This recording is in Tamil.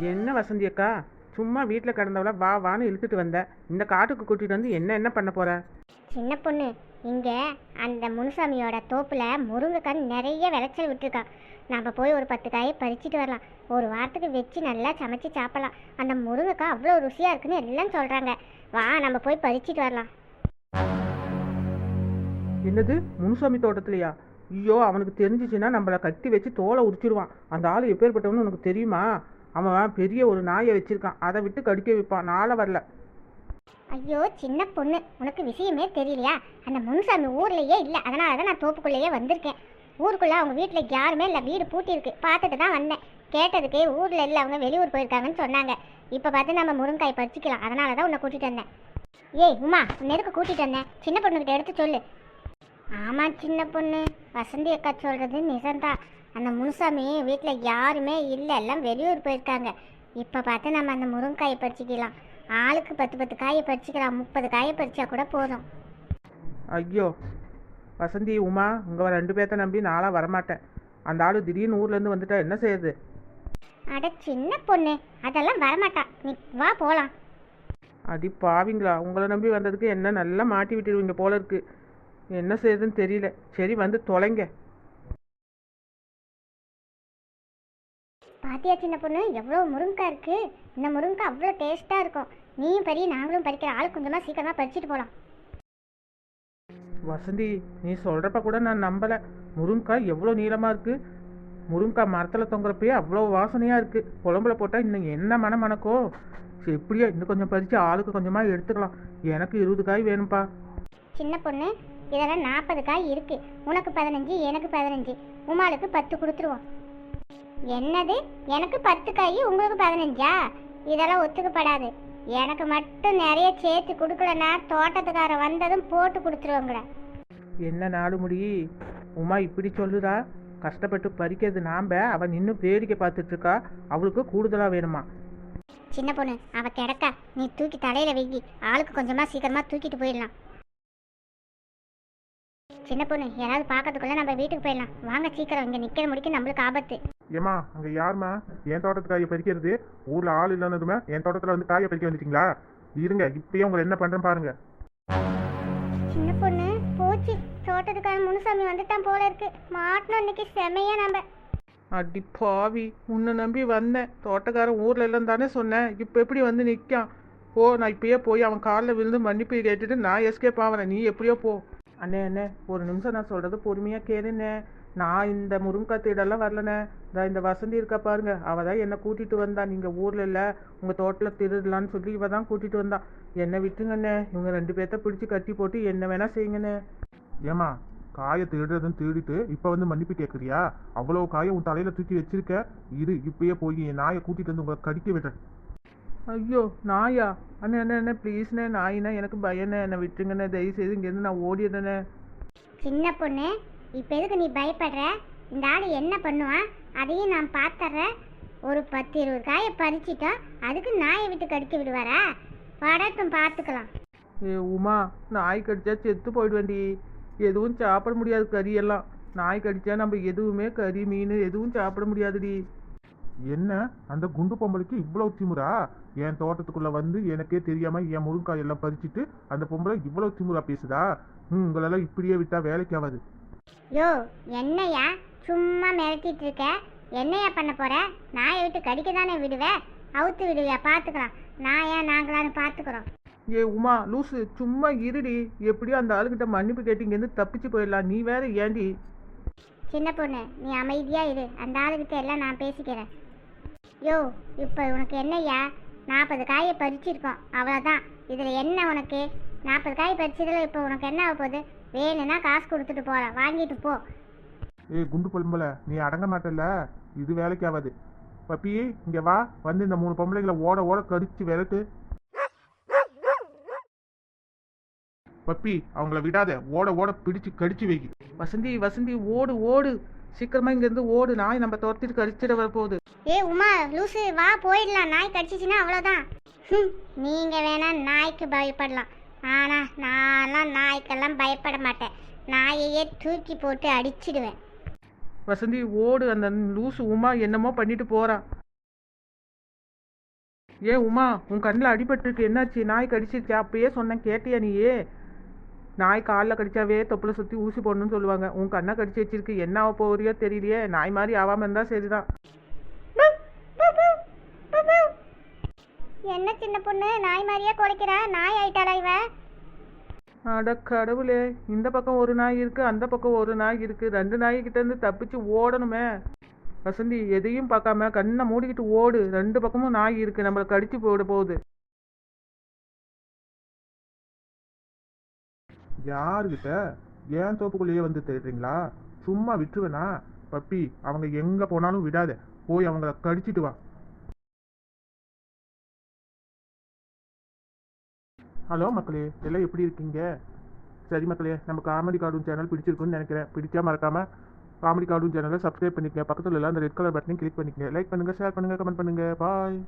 என்ன வசந்தி அக்கா? சும்மா வீட்டில் கிடந்தவள வா வான்னு இழுத்துட்டு வந்த. இந்த காட்டுக்கு கூட்டிட்டு வந்து என்ன என்ன பண்ண போற? சின்ன பொண்ணு இங்கே அந்த முனுசாமியோட தோப்பில் முருங்கைக்காய் நிறைய விளைச்சல் விட்டுருக்கான் நம்ம போய் ஒரு பத்து காயை பறிச்சுட்டு வரலாம். ஒரு வாரத்துக்கு வச்சு நல்லா சமைச்சு சாப்பிடலாம். அந்த முருங்கைக்காய் அவ்வளோ ருசியாக இருக்குன்னு எல்லாம் சொல்கிறாங்க வா நம்ம போய் பறிச்சுட்டு வரலாம். என்னது? முனுசாமி தோட்டத்துலையா? ஐயோ அவனுக்கு தெரிஞ்சிச்சுன்னா நம்மளை கட்டி வச்சு தோலை உரிச்சிருவான். அந்த ஆள் எப்பேற்பட்டவனு உனக்கு தெரியுமா? அவன் பெரிய ஒரு நாயை வச்சிருக்கான். அதை விட்டு கடிக்க வைப்பான். நாளை வரல. ஐயோ சின்ன பொண்ணு. உனக்கு விஷயமே தெரியலையா? அந்த முன்சாமி ஊர்லேயே இல்லை. அதனால தான் நான் தோப்புக்குள்ளேயே வந்திருக்கேன். ஊருக்குள்ளே அவங்க வீட்டில் யாருமே இல்லை. வீடு பூட்டி இருக்கு பார்த்துட்டு தான் வந்தேன். கேட்டதுக்கே ஊரில் இல்லை. அவங்க வெளியூர் போயிருக்காங்கன்னு சொன்னாங்க. இப்போ பார்த்து நம்ம முருங்காய் பறிச்சிக்கலாம். அதனால தான் உன்னை கூட்டிகிட்டு வந்தேன். ஏய் உமா உன்னை எதுக்கு கூட்டிகிட்டு வந்தேன்? சின்ன பொண்ணுக்கிட்ட எடுத்து சொல்லு. ஆமாம் சின்ன பொண்ணு. வசந்தி அக்கா சொல்கிறது நிஜம்தான். அந்த முனுசாமி வீட்டில் யாருமே இல்லை. எல்லாம் வெளியூர் போயிருக்காங்க. இப்போ பார்த்து நம்ம அந்த முருங்காயை பறிச்சிக்கலாம். ஆளுக்கு பத்து பத்து காயை பறிச்சுக்கலாம். முப்பது காயை பறிச்சா கூட போதும். ஐயோ வசந்தி உமா உங்கள் ரெண்டு பேர்த்த நம்பி நாளாக வரமாட்டேன். அந்த ஆள் திடீர்னு ஊர்லேருந்து வந்துட்டா என்ன செய்யுது அட சின்ன பொண்ணு. அதெல்லாம் வரமாட்டா. நீ வா போகலாம் அடி பாவிங்களா. உங்களை நம்பி வந்ததுக்கு என்ன நல்லா மாட்டி விட்டுடுவீங்க போல இருக்கு. என்ன செய்யுதுன்னு தெரியல. சரி வந்து தொலைங்க. பாத்தியா சின்ன பொண்ணு? எவ்வளோ முருங்கைக்காய் இருக்கு. இந்த முருங்கைக்காய் அவ்வளோ டேஸ்ட்டாக இருக்கும். நீயும் பறி நாங்களும் பறிக்கிற ஆள் கொஞ்சமாக சீக்கிரமாக பறிச்சுட்டு போகலாம் வசந்தி நீ சொல்கிறப்ப கூட நான் நம்பலை. முருங்காய் எவ்வளோ நீளமாக இருக்குது முருங்காய் மரத்தில் தொங்குறப்பயே அவ்வளோ வாசனையாக இருக்குது குழம்புல போட்டால் இன்னும் என்ன மனம் மணக்கும் சரி எப்படியோ இன்னும் கொஞ்சம் பறித்து ஆளுக்கு கொஞ்சமாக எடுத்துக்கலாம். எனக்கு இருபது காய் வேணும்ப்பா. சின்ன பொண்ணு இதெல்லாம் நாற்பது காய் இருக்கு. உனக்கு பதினஞ்சு எனக்கு பதினஞ்சு. உமாளுக்கு பத்து கொடுத்துருவோம். என்னது? எனக்கு பத்து காய் உங்களுக்கு பதினஞ்சா? இதெல்லாம் ஒத்துக்கப்படாது. எனக்கு மட்டும் நிறைய சேர்த்து கொடுக்கலன்னா தோட்டத்துக்காரன் வந்ததும் போட்டு கொடுத்துருவாங்கடா என்ன நாடு முடி? உமா இப்படி சொல்லுதா? கஷ்டப்பட்டு பறிக்கிறது நாம்ப? அவன் இன்னும் வேடிக்கை பார்த்துட்டு இருக்கா அவளுக்கு கூடுதலாக வேணுமா? சின்ன பொண்ணு அவ கிடக்கா. நீ தூக்கி தலையில வெங்கி ஆளுக்கு கொஞ்சமா சீக்கிரமா தூக்கிட்டு போயிடலாம். சின்ன பொண்ணு யாராவது பார்க்கறதுக்குள்ள நம்ம வீட்டுக்கு போயிடலாம். வாங்க சீக்கிரம் இங்க நிக்கிற முடிக்க நம்மளுக்கு ஆபத்து. ஏம்மா அங்கே யாரும்மா? என் தோட்டத்து காயை பறிக்கிறது? ஊரில் ஆள் இல்லைன்னதுமே என் தோட்டத்தில் வந்து காயை பறிக்க வந்துட்டீங்களா? இருங்க இப்பயே உங்களை என்ன பண்ணுறேன் பாருங்க. சின்ன பொண்ணு போச்சு. தோட்டத்துக்காரன் முனுசாமி வந்துட்டான் போல இருக்கு. மாட்டணும் இன்னைக்கு செமையா நம்ம. அடி பாவி உன்னை நம்பி வந்தேன். தோட்டக்காரன் ஊரில் இல்லைன்னு தானே சொன்னேன். இப்போ எப்படி வந்து நிற்கான் போ நான் இப்பயே போய் அவன் காலில் விழுந்து மன்னிப்பு கேட்டுட்டு நான் எஸ்கேப் ஆகிறேன் நீ எப்படியோ போ. அண்ணே அண்ணே ஒரு நிமிஷம் நான் சொல்கிறது பொறுமையாக கேளுண்ணே. நான் இந்த முருங்கக்காய் தேடெல்லாம் வரலண்ணே. இந்த இந்த வசந்தி இருக்கா பாருங்க. அவள் தான் என்னை கூட்டிகிட்டு வந்தா. நீங்கள் ஊரில் இல்லை. உங்கள் தோட்டத்தில் திருடலான்னு சொல்லி இவ தான் கூட்டிகிட்டு வந்தா. என்னை விட்டுங்கண்ணே. இவங்க ரெண்டு பேர்த்த பிடிச்சி கட்டி போட்டு என்ன வேணால் செய்யுங்கண்ணே. ஏம்மா காயை திருடுறதுன்னு திருடிட்டு இப்போ வந்து மன்னிப்பு கேட்குறியா அவ்வளோ காயை உன் தலையில் தூக்கி வச்சிருக்க. இரு இப்பயே போய் என் நாயை கூட்டிகிட்டு வந்து உங்களை கடிக்க விடுறேன் ஐயோ நாயா? அண்ணே அண்ணே அண்ணே ப்ளீஸ்ண்ணே நாயினா எனக்கு பயண்ணே என்னை விட்டுருங்கண்ணே தயவு செய்து இங்கேருந்து நான் ஓடிடுறேண்ணே. சின்ன பொண்ணு இப்போ எதுக்கு நீ பயப்படுற? இந்த ஆள் என்ன பண்ணுவான்? அதையும் நான் பார்த்துட்றேன் ஒரு பத்து இருபது காயை பறிச்சிட்டோம் அதுக்கு நாயை விட்டு கடிக்க விடுவாரா? படட்டும் பார்த்துக்கலாம் ஏ உமா நாய் கடிச்சா செத்து போயிடுவேன்டி. எதுவும் சாப்பிட முடியாது கறியெல்லாம். நாய் கடிச்சா நம்ம எதுவுமே கறி மீன் எதுவும் சாப்பிட முடியாதுடி. என்ன? அந்த குண்டு பொம்பளைக்கு இவ்வளோ திமுறா என் தோட்டத்துக்குள்ள வந்து எனக்கே தெரியாம என் முருங்காய் எல்லாம் பறிச்சிட்டு அந்த பொம்பளை இவ்வளோ திமுறா பேசுதா? உங்களெல்லாம் இப்படியே விட்டா வேலைக்கு ஆகாது. யோ என்னையா சும்மா மிரட்டிட்டு இருக்க? என்னையா பண்ண போற? நாயை விட்டு கடிக்க தானே விடுவேன் அவுத்து விடுவியா? பார்த்துக்கலாம் நான் ஏன் நாங்களான்னு பார்த்துக்குறோம் ஏ உமா லூசு சும்மா இருடி. எப்படியோ அந்த ஆளுகிட்ட மன்னிப்பு கேட்டு இங்கேருந்து தப்பிச்சு போயிடலாம். நீ வேற ஏண்டி? சின்ன பொண்ணு நீ அமைதியா இரு. அந்த ஆளுகிட்ட எல்லாம் நான் பேசிக்கிறேன். யோ இப்போ உனக்கு என்னய்யா? நாற்பது காயை பறிச்சிருக்கோம். அவ்வளோதான் இதில் என்ன உனக்கு? நாற்பது காய் பறிச்சதில் இப்போ உனக்கு என்ன ஆக போகுது? வேணும்னா காசு கொடுத்துட்டு போகிறேன் வாங்கிட்டு போ. ஏய் குண்டு பொம்பளை. நீ அடங்க மாட்டல்ல. இது வேலைக்கு ஆகாது பப்பி இங்க வா. வந்து இந்த மூணு பொம்பளைங்களை ஓட ஓட கடிச்சு விரட்டு. பப்பி அவங்கள விடாத. ஓட ஓட பிடிச்சு கடிச்சு வை. வசந்தி வசந்தி ஓடு ஓடு. சீக்கிரமா இங்கேருந்து ஓடு நாய் நம்ம துரத்திட்டு கடிச்சிட வரப்போகுது. ஏ உமா லூசு வா போயிடலாம். நாய் கடிச்சிச்சுன்னா அவ்வளோதான் நீங்கள் வேணா நாய்க்கு பயப்படலாம். ஆனால் நான்லாம் நாய்க்கெல்லாம் பயப்பட மாட்டேன். நாயையே தூக்கி போட்டு அடிச்சிடுவேன். வசந்தி ஓடு. அந்த லூசு உமா என்னமோ பண்ணிட்டு போறா. ஏன் உமா உன் கண்ணில் அடிபட்டிருக்கு. என்னாச்சு? நாய் கடிச்சிருச்சா? அப்பயே சொன்னேன் கேட்டியா நீயே? நாய் காலில் கடிச்சாவே தொப்புல சுற்றி ஊசி போடணும்னு சொல்லுவாங்க. உன் கண்ணை கடிச்சு வச்சிருக்கு. என்ன ஆக போறியோ தெரியலையே. நாய் மாதிரி ஆகாமல் இருந்தால் சரிதான். என்ன சின்ன பொண்ணு? நாய் மாதிரியே குறைக்கிறா? நாய் ஆயிட்டாளா இவ? அட கடவுளே. இந்த பக்கம் ஒரு நாய் இருக்கு அந்த பக்கம் ஒரு நாய் இருக்கு. ரெண்டு நாய் கிட்ட இருந்து தப்பிச்சு ஓடணுமே. வசந்தி எதையும் பார்க்காம கண்ணை மூடிக்கிட்டு ஓடு. ரெண்டு பக்கமும் நாய் இருக்கு. நம்மளை கடிச்சு போட போகுது. யாருக்கிட்ட ஏன் தோப்புக்குள்ளேயே வந்து தேடுறீங்களா? சும்மா விட்டுருவேனா? பப்பி அவங்க எங்க போனாலும் விடாத. போய் அவங்கள கடிச்சிட்டு வா. ஹலோ மக்களே எல்லாம் எப்படி இருக்கீங்க? சரி மக்களே நம்ம காமெடி கார்டூன் சேனல் பிடிச்சிருக்குன்னு நினைக்கிறேன். பிடிச்சா மறக்காம காமெடி கார்டூன் சேனலை சப்ஸ்கிரைப் பண்ணிக்கங்க. பக்கத்தில் எல்லாம் அந்த ரெட் கலர் பட்டனையும் கிளிக் பண்ணிக்கங்க. லைக் பண்ணுங்க ஷேர் பண்ணுங்க கமெண்ட் பண்ணுங்க. பாய்